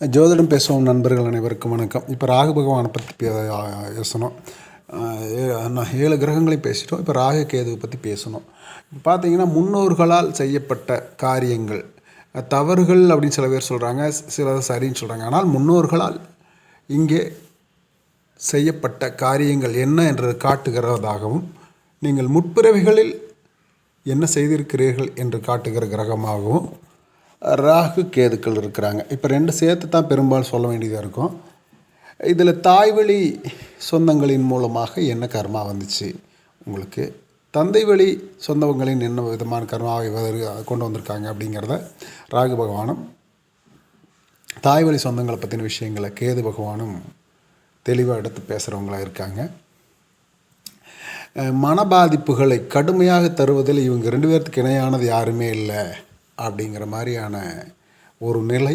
ஜோதிடம் பேசுவோம் நண்பர்கள் அனைவருக்கும் வணக்கம். இப்போ ராகு பகவானை பற்றி பேசணும் ஏ- நான் ஏழு கிரகங்களையும் பேசிட்டோம். இப்போ ராகு கேதுவை பற்றி பேசணும். இப்போ பார்த்தீங்கன்னா முன்னோர்களால் செய்யப்பட்ட காரியங்கள் தவறுகள் அப்படின்னு சில பேர் சொல்கிறாங்க சிலர் சரின்னு சொல்கிறாங்க ஆனால் முன்னோர்களால் இங்கே செய்யப்பட்ட காரியங்கள் என்ன என்று காட்டுகிறதாகவும் நீங்கள் முற்பிறவிகளில் என்ன செய்திருக்கிறீர்கள் என்று காட்டுகிற கிரகமாகவும் ராகு கேதுக்கள் இருக்கிறாங்க. இப்போ ரெண்டு சேர்த்து தான் பெரும்பாலும் சொல்ல வேண்டியதாக இருக்கும். இதில் தாய்வழி சொந்தங்களின் மூலமாக என்ன கர்மா வந்துச்சு? உங்களுக்கு தந்தை வழி சொந்தவங்களின் என்ன விதமான கர்மாவை கொண்டு வந்திருக்காங்க அப்படிங்கிறத ராகு பகவானும் தாய் வழி சொந்தங்களை பற்றின விஷயங்களை கேது பகவானும் தெளிவாக எடுத்து பேசுகிறவங்களாக இருக்காங்க. மன பாதிப்புகளை கடுமையாக தருவதில் இவங்க ரெண்டு பேர்த்துக்கு இணையானது யாருமே இல்லை. அப்படிங்கிற மாதிரியான ஒரு நிலை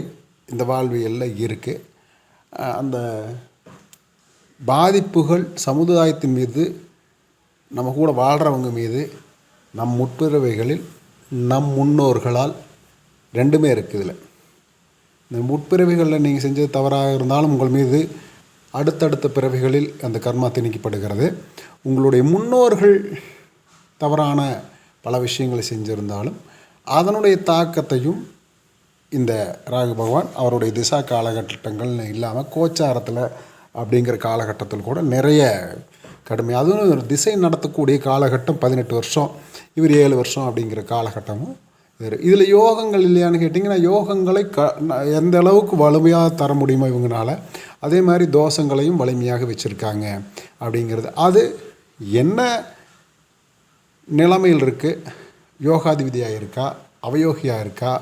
இந்த வாழ்வியலில் இருக்குது அந்த பாதிப்புகள் சமுதாயத்தின் மீது நம்ம கூட வாழ்கிறவங்க மீது நம் முற்பிறவைகளில் நம் முன்னோர்களால் ரெண்டுமே இருக்குது இதில். இந்த முற்பிறவிகளில் நீங்கள் செஞ்சது தவறாக இருந்தாலும் உங்கள் மீது அடுத்தடுத்த பிறவிகளில் அந்த கர்மா திணிக்கப்படுகிறது. உங்களுடைய முன்னோர்கள் தவறான பல விஷயங்களை செஞ்சிருந்தாலும் அதனுடைய தாக்கத்தையும் இந்த ராகு பகவான் அவருடைய திசா காலகட்டங்கள் இல்லாமல் கோச்சாரத்தில் அப்படிங்கிற காலகட்டத்தில் கூட நிறைய கடுமை அதுவும் ஒரு திசை நடத்தக்கூடிய காலகட்டம் பதினெட்டு வருஷம் இவர் ஏழு வருஷம் அப்படிங்கிற காலகட்டமும் வேறு. இதில் யோகங்கள் இல்லையான்னு கேட்டிங்கன்னா யோகங்களை க எந்த அளவுக்கு வலிமையாக தர முடியுமோ இவங்கனால அதே மாதிரி தோஷங்களையும் வலிமையாக வச்சுருக்காங்க அப்படிங்கிறது. அது என்ன நிலைமையில் இருக்குது யோகாதிபதியாக இருக்கா அவயோகியாக இருக்கா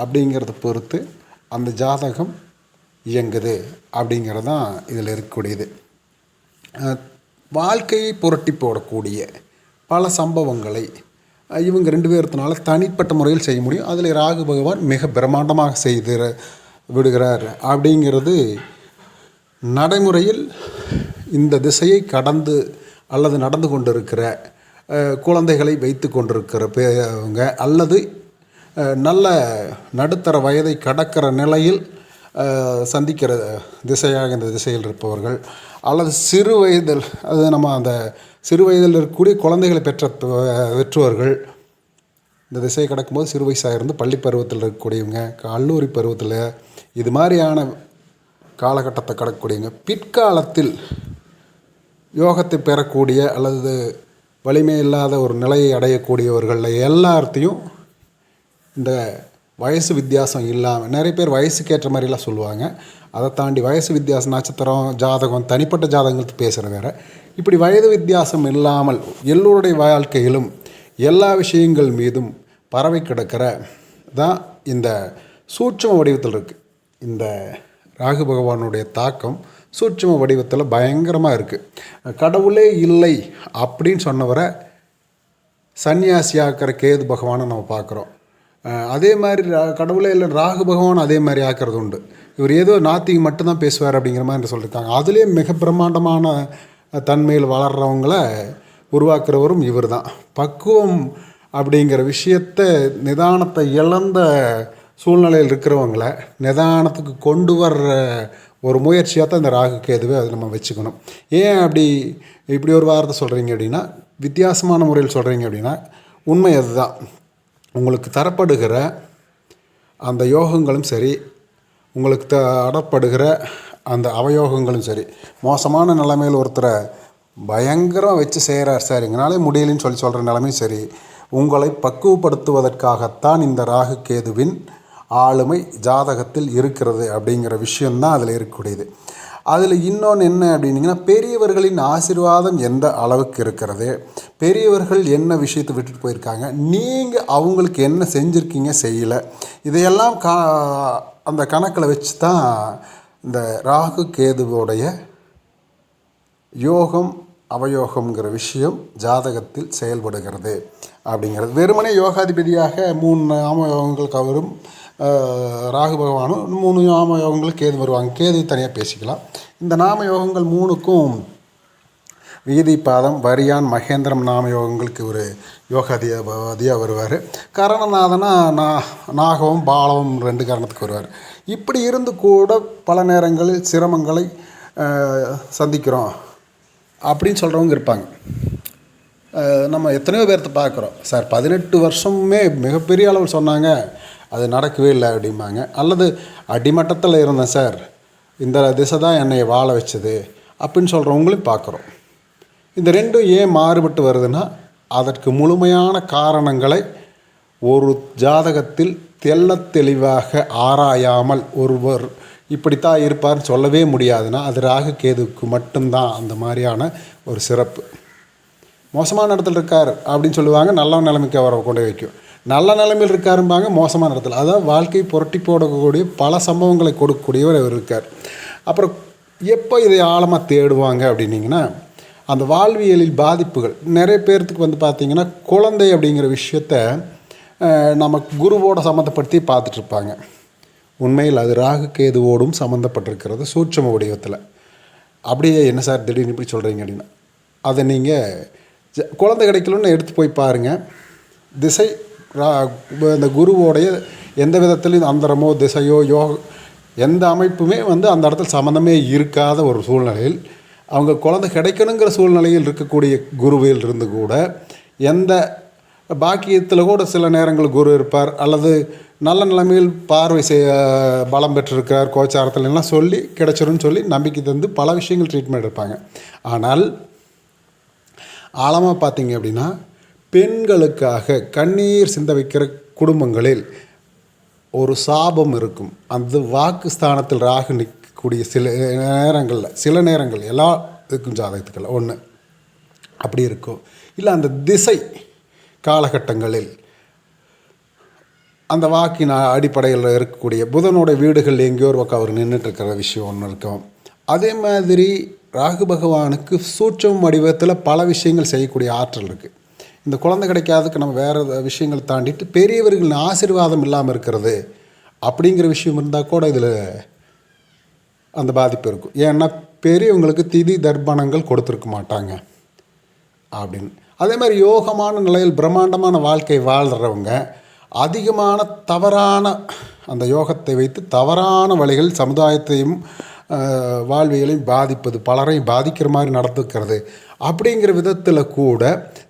அப்படிங்கிறத பொறுத்து அந்த ஜாதகம் இயங்குது அப்படிங்கிறது தான் இதில் இருக்கக்கூடியது. வாழ்க்கையை புரட்டி போடக்கூடிய பல சம்பவங்களை இவங்க ரெண்டு பேர்த்தினால தனிப்பட்ட முறையில் செய்ய முடியும். அதில் ராகு பகவான் மிக பிரம்மாண்டமாக செய்து விடுகிறார் அப்படிங்கிறது நடைமுறையில் இந்த திசையை கடந்து அல்லது நடந்து கொண்டிருக்கிற குழந்தைகளை வைத்து கொண்டிருக்கிற பேங்க அல்லது நல்ல நடுத்தர வயதை கடக்கிற நிலையில் சந்திக்கிற திசையாக இந்த திசையில் இருப்பவர்கள். அல்லது சிறு வயதில் அது நம்ம அந்த சிறு வயதில் இருக்கக்கூடிய குழந்தைகளை பெற்ற பெற்றோர்கள். இந்த திசையை கடக்கும்போது சிறு வயசாக இருந்து பள்ளி பருவத்தில் இருக்கக்கூடியவங்க கல்லூரி பருவத்தில் இது மாதிரியான காலகட்டத்தை கடக்கக்கூடியவங்க. பிற்காலத்தில் யோகத்தை பெறக்கூடிய அல்லது வலிமை இல்லாத ஒரு நிலையை அடையக்கூடியவர்களில் எல்லாத்தையும் இந்த வயசு வித்தியாசம் இல்லாமல் நிறைய பேர் வயசுக்கேற்ற மாதிரிலாம் சொல்லுவாங்க. அதை தாண்டி வயசு வித்தியாசம் நட்சத்திரம் ஜாதகம் தனிப்பட்ட ஜாதகங்கள் பேசுகிற வேறு. இப்படி வயது வித்தியாசம் இல்லாமல் எல்லோருடைய வாழ்க்கையிலும் எல்லா விஷயங்கள் மீதும் பரவி கிடக்கிற தான் இந்த சூட்சம வடிவத்தில் இருக்குது இந்த ராகு பகவானுடைய தாக்கம். சூட்சம வடிவத்தில் பயங்கரமாக இருக்குது கடவுளே இல்லை அப்படின்னு சொன்னவரை சன்னியாசியாக்கிற கேது பகவானை நம்ம பார்க்குறோம். அதே மாதிரி ரா- கடவுளே இல்லை ராகு பகவான் அதே மாதிரி ஆக்கிறது உண்டு. இவர் ஏதோ நாத்திக்கு மட்டும்தான் பேசுவார் அப்படிங்கிற மாதிரி சொல்லியிருக்காங்க. அதுலேயே மிக பிரம்மாண்டமான தன்மையில் வளர்கிறவங்கள உருவாக்குறவரும் இவர் தான் பக்குவம் அப்படிங்கிற விஷயத்தை நிதானத்தை இழந்த சூழ்நிலையில் இருக்கிறவங்கள நிதானத்துக்கு கொண்டு வர்ற ஒரு முயற்சியாக தான் இந்த ராகு கேதுவை அது நம்ம வச்சுக்கணும். ஏன் அப்படி இப்படி ஒரு வார்த்தை சொல்கிறீங்க அப்படின்னா வித்தியாசமான முறையில் சொல்கிறீங்க அப்படின்னா உண்மை அதுதான். உங்களுக்கு தரப்படுகிற அந்த யோகங்களும் சரி உங்களுக்கு த அடப்படுகிற அந்த அவயோகங்களும் சரி மோசமான நிலைமையில் ஒருத்தரை பயங்கரம் வச்சு செய்கிறார் சார் எங்களாலே முடியலன்னு சொல்லி சொல்கிற நிலைமையும் சரி உங்களை பக்குவப்படுத்துவதற்காகத்தான் இந்த ராகு கேதுவின் ஆளுமை ஜாதகத்தில் இருக்கிறது அப்படிங்கிற விஷயந்தான் அதில் இருக்கக்கூடியது. அதில் இன்னொன்று என்ன அப்படின்னிங்கன்னா பெரியவர்களின் ஆசீர்வாதம் எந்த அளவுக்கு இருக்கிறது? பெரியவர்கள் என்ன விஷயத்தை விட்டுட்டு போயிருக்காங்க? நீங்கள் அவங்களுக்கு என்ன செஞ்சுருக்கீங்க செய்யலை? இதையெல்லாம் கா அந்த கணக்கில் வச்சு தான் இந்த ராகு கேதுவோடைய யோகம் அவயோகம்ங்கிற விஷயம் ஜாதகத்தில் செயல்படுகிறது அப்படிங்கிறது. வெறுமனே யோகாதிபதியாக மூணு நாம யோகங்கள் கவரும் ராகு பகவானும் மூணு நாம யோகங்களுக்கு கேது வருவாங்க. கேது தனியாக பேசிக்கலாம். இந்த நாம யோகங்கள் மூணுக்கும் வீதி பாதம் வரியான் மகேந்திரம் நாம யோகங்களுக்கு ஒரு யோகாதிபதியாக வருவார். கரணநாதனா நா நாகவும் பாலவும் ரெண்டு காரணத்துக்கு வருவார். இப்படி இருந்து கூட பல நேரங்களில் சிரமங்களை சந்திக்கிறோம் அப்படின்னு சொல்கிறவங்க இருப்பாங்க. நம்ம எத்தனையோ பேர்த்த பார்க்குறோம். சார் பதினெட்டு வருஷமுமே மிகப்பெரிய அளவில் சொன்னாங்க. அது நடக்கவே இல்லை அப்படிம்பாங்க. அல்லது அடிமட்டத்தில் இருந்தேன் சார் இந்த திசை தான் என்னை வாழ வச்சது அப்படின்னு சொல்கிறவங்களையும் பார்க்குறோம். இந்த ரெண்டும் ஏன் மாறுபட்டு வருதுன்னா அதற்கு முழுமையான காரணங்களை ஒரு ஜாதகத்தில் தெள்ளத் தெளிவாக ஆராயாமல் ஒருவர் இப்படித்தான் இருப்பார்னு சொல்லவே முடியாதுன்னா அது ராகு கேதுக்கு மட்டும்தான் அந்த மாதிரியான ஒரு சிறப்பு. மோசமான இடத்துல இருக்கார் அப்படின்னு சொல்லுவாங்க நல்ல நிலைமைக்கு அவரை கொண்டு வைக்கும். நல்ல நிலைமையில் இருக்காரும்பாங்க மோசமான இடத்துல அதாவது வாழ்க்கை புரட்டி போடக்கூடிய பல சம்பவங்களை கொடுக்கக்கூடியவர் அவர் இருக்கார். அப்புறம் எப்போ இதை ஆழமாக தேடுவாங்க அப்படின்னீங்கன்னா அந்த வாழ்வியலில் பாதிப்புகள். நிறைய பேர்த்துக்கு வந்து பார்த்திங்கன்னா குழந்தை அப்படிங்கிற விஷயத்த நம்ம குருவோட சம்மந்தப்படுத்தி பார்த்துட்ருப்பாங்க. உண்மையில் அது ராகு கேதுவோடும் சம்மந்தப்பட்டிருக்கிறது சூட்சம வடிவத்தில். அப்படியே என்ன சார் திடீர்னு இப்படி சொல்கிறீங்க அப்படின்னா அதை நீங்கள் குழந்தை கிடைக்கலன்னு எடுத்து போய் பாருங்கள் திசை இந்த குருவோடைய எந்த விதத்திலையும் அந்தரமோ திசையோ யோக எந்த அமைப்புமே வந்து அந்த இடத்துல சம்மந்தமே இருக்காத ஒரு சூழ்நிலையில் அவங்க குழந்தை கிடைக்கணுங்கிற சூழ்நிலையில் இருக்கக்கூடிய குருவில் இருந்து கூட எந்த பாக்கியத்தில் கூட சில நேரங்கள் குரு இருப்பார் அல்லது நல்ல நிலைமையில் பார்வை செய்ய பலம் பெற்றிருக்கிறார் கோச்சாரத்தில் எல்லாம் சொல்லி கிடைச்சிரும்னு சொல்லி நம்பிக்கை தந்து பல விஷயங்கள் ட்ரீட்மெண்ட் எடுப்பாங்க. ஆனால் ஆழமாக பார்த்தீங்க அப்படின்னா பெண்களுக்காக கண்ணீர் சிந்த வைக்கிற குடும்பங்களில் ஒரு சாபம் இருக்கும். அந்த வாக்கு ஸ்தானத்தில் ராகு நிற்கக்கூடிய சில நேரங்களில் சில நேரங்கள் எல்லா இருக்கும் ஜாதகத்துக்கள் ஒன்று அப்படி இருக்கும் இல்லை அந்த திசை காலகட்டங்களில் அந்த வாக்கின் அடிப்படையில் இருக்கக்கூடிய புதனோட வீடுகள் எங்கேயோ ஒரு பக்கம் அவர் நின்றுட்டுருக்கிற விஷயம் ஒன்று இருக்கும். அதே மாதிரி ராகு பகவானுக்கு சூட்சம் வடிவத்தில் பல விஷயங்கள் செய்யக்கூடிய ஆற்றல் இருக்குது இந்த குழந்தை கிடைக்காததுக்கு நம்ம வேறு விஷயங்கள் தாண்டிட்டு பெரியவர்களின் ஆசீர்வாதம் இல்லாமல் இருக்கிறது அப்படிங்கிற விஷயம் இருந்தால் கூட இதில் அந்த பாதிப்பு இருக்கும். ஏன்னா பெரியவங்களுக்கு திதி தர்ப்பணங்கள் கொடுத்துருக்க மாட்டாங்க அப்படின்னு. அதே மாதிரி யோகமான நிலையில் பிரம்மாண்டமான வாழ்க்கை வாழ்கிறவங்க அதிகமான தவறான அந்த யோகத்தை வைத்து தவறான வழிகள் சமுதாயத்தையும் வாழ்வியலையும் பாதிப்பது பலரையும் பாதிக்கிற மாதிரி நடந்துக்கிறது அப்படிங்கிற விதத்தில் கூட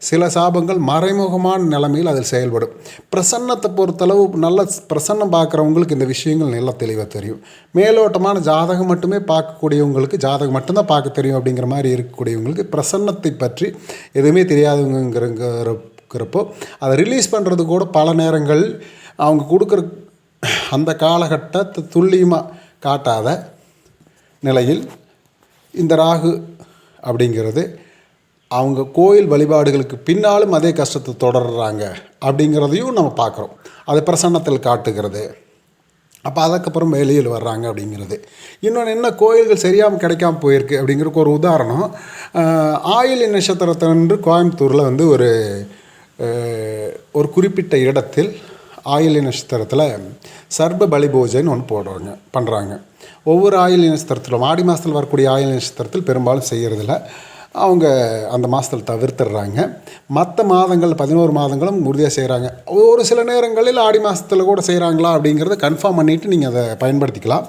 சில சாபங்கள் மறைமுகமான நிலைமையில் அதில் செயல்படும். பிரசன்னத்தை பொறுத்தளவு நல்ல பிரசன்னம் பார்க்குறவங்களுக்கு இந்த விஷயங்கள் நல்லா தெளிவாக தெரியும். மேலோட்டமான ஜாதகம் மட்டுமே பார்க்கக்கூடியவங்களுக்கு ஜாதகம் மட்டும்தான் பார்க்க தெரியும் அப்படிங்கிற மாதிரி இருக்கக்கூடியவங்களுக்கு பிரசன்னத்தை பற்றி எதுவுமே தெரியாதவங்கிறங்கிறப்போ அதை ரிலீஸ் பண்ணுறது கூட பல நேரங்கள் அவங்க கொடுக்குற அந்த காலகட்டத்தை துல்லியமாக காட்டாத நிலையில் இந்த ராகு அப்படிங்கிறது அவங்க கோயில் வழிபாடுகளுக்கு பின்னாலும் அதே கஷ்டத்தை தொடர்றாங்க அப்படிங்கிறதையும் நம்ம பார்க்குறோம். அது பிரசன்னத்தில் காட்டுகிறது. அப்போ அதுக்கப்புறம் வெளியில் வர்றாங்க அப்படிங்கிறது. இன்னொன்று என்ன கோயில்கள் சரியாமல் கிடைக்காம போயிருக்கு அப்படிங்கிறதுக்கு ஒரு உதாரணம். ஆஹ், ஆயிலி நட்சத்திரத்தன்று கோயம்புத்தூரில் வந்து ஒரு ஒரு குறிப்பிட்ட இடத்தில் ஆயிலி நட்சத்திரத்தில் சர்ப பலி பூஜைன்னு ஒன்று போடுறாங்க பண்ணுறாங்க ஒவ்வொரு ஆயிலி நட்சத்திரத்திலும் ஆடி மாதத்தில் வரக்கூடிய ஆயிலி நட்சத்திரத்தில் பெரும்பாலும் செய்கிறதில்ல அவங்க அந்த மாதத்தில் தவிர்த்துடுறாங்க. மற்ற மாதங்கள் பதினோரு மாதங்களும் உறுதியாக செய்கிறாங்க ஒரு சில நேரங்களில் ஆடி மாதத்தில் கூட செய்கிறாங்களா அப்படிங்கிறத கன்ஃபார்ம் பண்ணிவிட்டு நீங்கள் அதை பயன்படுத்திக்கலாம்.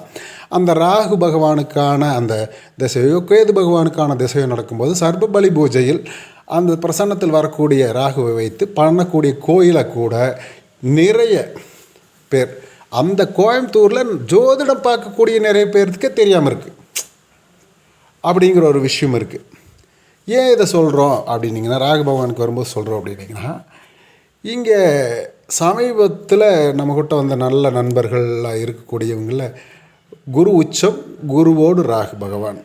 அந்த ராகு பகவானுக்கான அந்த திசையோ கேது பகவானுக்கான திசையோ நடக்கும்போது சர்பபலி பூஜையில் அந்த பிரசன்னத்தில் வரக்கூடிய ராகுவை வைத்து பண்ணக்கூடிய கோயிலை கூட நிறைய பேர் அந்த கோயம்புத்தூரில் ஜோதிடம் பார்க்கக்கூடிய நிறைய பேர்த்துக்கே தெரியாமல் இருக்குது அப்படிங்கிற ஒரு விஷயம் இருக்குது ஏன் இதை சொல்கிறோம் அப்படின்னீங்கன்னா ராகு பகவானுக்கு வரும்போது சொல்கிறோம் அப்படின்னீங்கன்னா இங்கே சமீபத்தில் நம்மக்கிட்ட வந்த நல்ல நண்பர்களாக இருக்கக்கூடியவங்கள குரு உச்சம் குருவோடு ராகு பகவான்.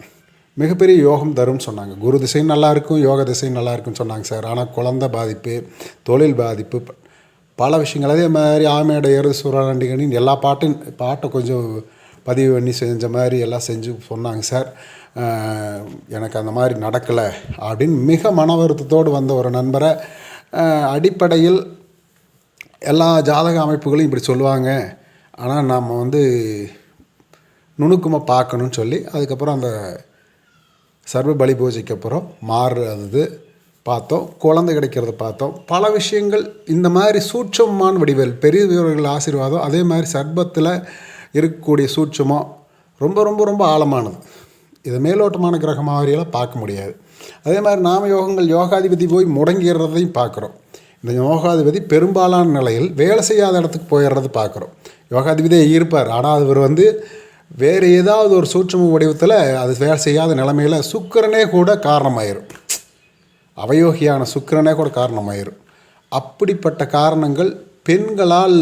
மிகப்பெரிய யோகம் தரும்னு சொன்னாங்க. குரு திசையும் நல்லாயிருக்கும் யோக திசையும் நல்லாருக்கும்னு சொன்னாங்க சார். ஆனால் குழந்தை பாதிப்பு தொழில் பாதிப்பு பல விஷயங்கள். அதே மாதிரி ஆமையோட ஏறு சூறாண்டிகணின்னு எல்லா பாட்டும் பாட்டை கொஞ்சம் பதிவு பண்ணி செஞ்ச மாதிரி எல்லாம் செஞ்சு சொன்னாங்க சார் எனக்கு அந்த மாதிரி நடக்கலை அப்படின்னு மிக மன வருத்தத்தோடு வந்த ஒரு நண்பரை அடிப்படையில் எல்லா ஜாதக அமைப்புகளையும் இப்படி சொல்லுவாங்க. ஆனால் நாம் வந்து நுணுக்கமாக பார்க்கணும்னு சொல்லி அதுக்கப்புறம் அந்த சர்வ பலி பூஜைக்கு அப்புறம் மாறுறது பார்த்தோம். குழந்தை கிடைக்கிறத பார்த்தோம். பல விஷயங்கள் இந்த மாதிரி சூட்சமான வடிவில் பெரியவர்கள் ஆசீர்வாதம் அதே மாதிரி சர்பத்தில் இருக்கக்கூடிய சூட்சமம் ரொம்ப ரொம்ப ரொம்ப ஆழமானது. இது மேலோட்டமான கிரக மாதிரியெல்லாம் பார்க்க முடியாது. அதே மாதிரி நாம யோகங்கள் யோகாதிபதி போய் முடங்கிடுறதையும் பார்க்குறோம். இந்த யோகாதிபதி பெரும்பாலான நிலையில் வேலை செய்யாத இடத்துக்கு போயிடுறது பார்க்குறோம். யோகாதிபதியே இருப்பார். ஆனால் அவர் வந்து வேறு ஏதாவது ஒரு சூட்சம வடிவத்தில் அது வேலை செய்யாத நிலைமையில் சுக்கிரனே கூட காரணமாயிரும். அவயோகியான சுக்கிரனே கூட காரணமாயிரும். அப்படிப்பட்ட காரணங்கள் பெண்களால்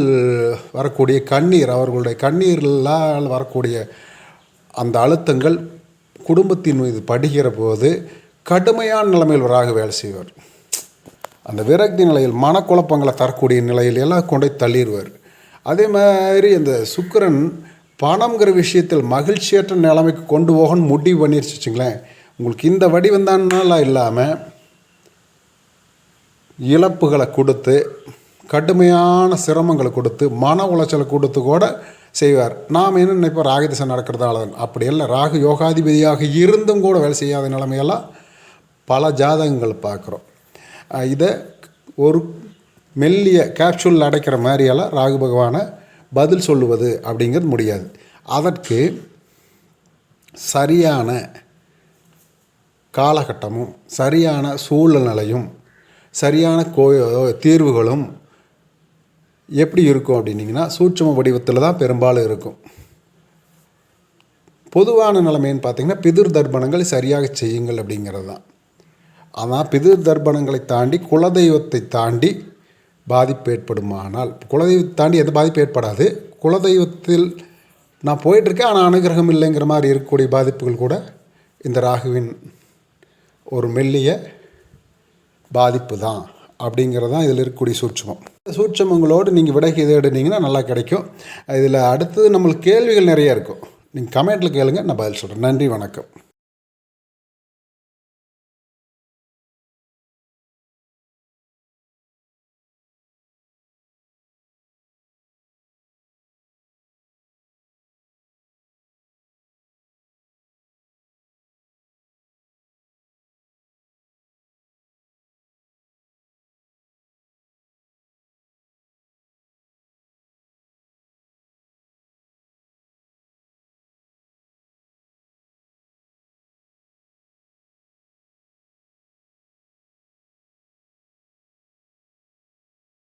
வரக்கூடிய கண்ணீர் அவர்களுடைய கண்ணீர்களால் வரக்கூடிய அந்த அழுத்தங்கள் குடும்பத்தின் மீது படுகிற போது கடுமையான நிலைமையில் வராக வேலை செய்வார். அந்த விரக்தி நிலையில் மனக்குழப்பங்களை தரக்கூடிய நிலையில் எல்லாம் கொண்டு தள்ளிடுவார். அதே மாதிரி இந்த சுக்கரன் பணம்ங்கிற விஷயத்தில் மகிழ்ச்சியற்ற நிலைமைக்கு கொண்டு போகணும்னு முடிவு பண்ணிருச்சு வச்சுங்களேன். உங்களுக்கு இந்த வடிவந்தானால இல்லாமல் இழப்புகளை கொடுத்து கடுமையான சிரமங்களை கொடுத்து மன உளைச்சலை கொடுத்து கூட செய்வார். நாம் என்ன நினைப்போம்? ராகதிசை நடக்கிறதால தான் அப்படி இல்லை. ராகு யோகாதிபதியாக இருந்தும் கூட வேலை செய்யாத நிலைமையெல்லாம் பல ஜாதகங்கள் பார்க்குறோம். இதை ஒரு மெல்லிய கேப்சூல் அடைக்கிற மாதிரியெல்லாம் ராகு பகவானை பதில் சொல்லுவது அப்படிங்கிறது முடியாது. அதற்கு சரியான காலகட்டமும் சரியான சூழ்நிலையும் சரியான கோ தீர்வுகளும் எப்படி இருக்கும் அப்படின்னிங்கன்னா சூட்சம வடிவத்தில் தான் பெரும்பாலும் இருக்கும். பொதுவான நிலைமைன்னு பார்த்தீங்கன்னா பிதிர் தர்ப்பணங்களை சரியாக செய்யுங்கள் அப்படிங்கிறது தான். ஆனால் பிதிர் தர்ப்பணங்களை தாண்டி குலதெய்வத்தை தாண்டி பாதிப்பு ஏற்படுமானால் குலதெய்வத்தை தாண்டி எந்த பாதிப்பு ஏற்படாது. குலதெய்வத்தில் நான் போயிட்டுருக்கேன் ஆனால் அனுகிரகம் இல்லைங்கிற மாதிரி இருக்கக்கூடிய பாதிப்புகள் கூட இந்த ராகுவின் ஒரு மெல்லிய பாதிப்பு தான். அப்படிங்கிறது தான் இதில் இருக்கக்கூடிய சூட்சமம். இந்த சூட்சமங்களோடு நீங்கள் விடை எடுனீங்கன்னா நல்லா கிடைக்கும். இதில் அடுத்தது நம்மளுக்கு கேள்விகள் நிறைய இருக்கும். நீங்கள் கமெண்ட்டில் கேளுங்கள் நான் பதில் சொல்கிறேன் நன்றி வணக்கம்.